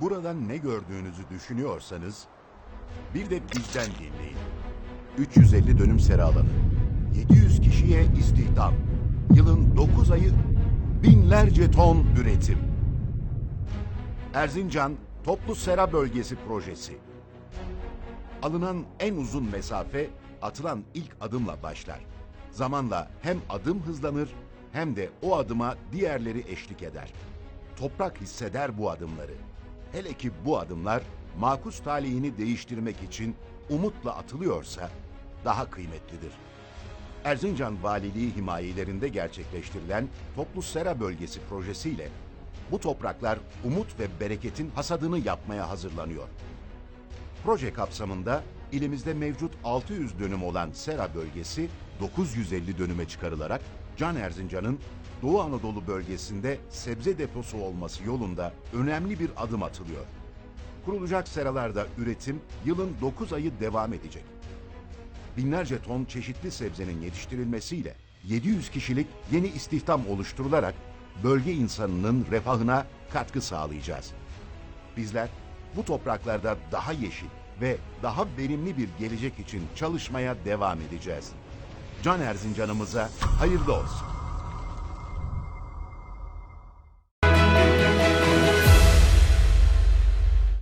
Tarladan ne gördüğünüzü düşünüyorsanız bir de bizden dinleyin. 350 dönüm sera alanı, 700 kişiye istihdam, yılın 9 ayı binlerce ton üretim. Erzincan Toplu Sera Bölgesi Projesi. Alınan en uzun mesafe atılan ilk adımla başlar. Zamanla hem adım hızlanır hem de o adıma diğerleri eşlik eder. Toprak hisseder bu adımları. Hele ki bu adımlar makus talihini değiştirmek için umutla atılıyorsa daha kıymetlidir. Erzincan Valiliği himayelerinde gerçekleştirilen Toplu Sera Bölgesi projesiyle bu topraklar umut ve bereketin hasadını yapmaya hazırlanıyor. Proje kapsamında ilimizde mevcut 600 dönüm olan Sera bölgesi 950 dönüme çıkarılarak Can Erzincan'ın Doğu Anadolu bölgesinde sebze deposu olması yolunda önemli bir adım atılıyor. Kurulacak seralarda üretim yılın 9 ayı devam edecek. Binlerce ton çeşitli sebzenin yetiştirilmesiyle 700 kişilik yeni istihdam oluşturularak bölge insanının refahına katkı sağlayacağız. Bizler bu topraklarda daha yeşil ve daha verimli bir gelecek için çalışmaya devam edeceğiz. Can Erzincan'ımıza hayırlı olsun.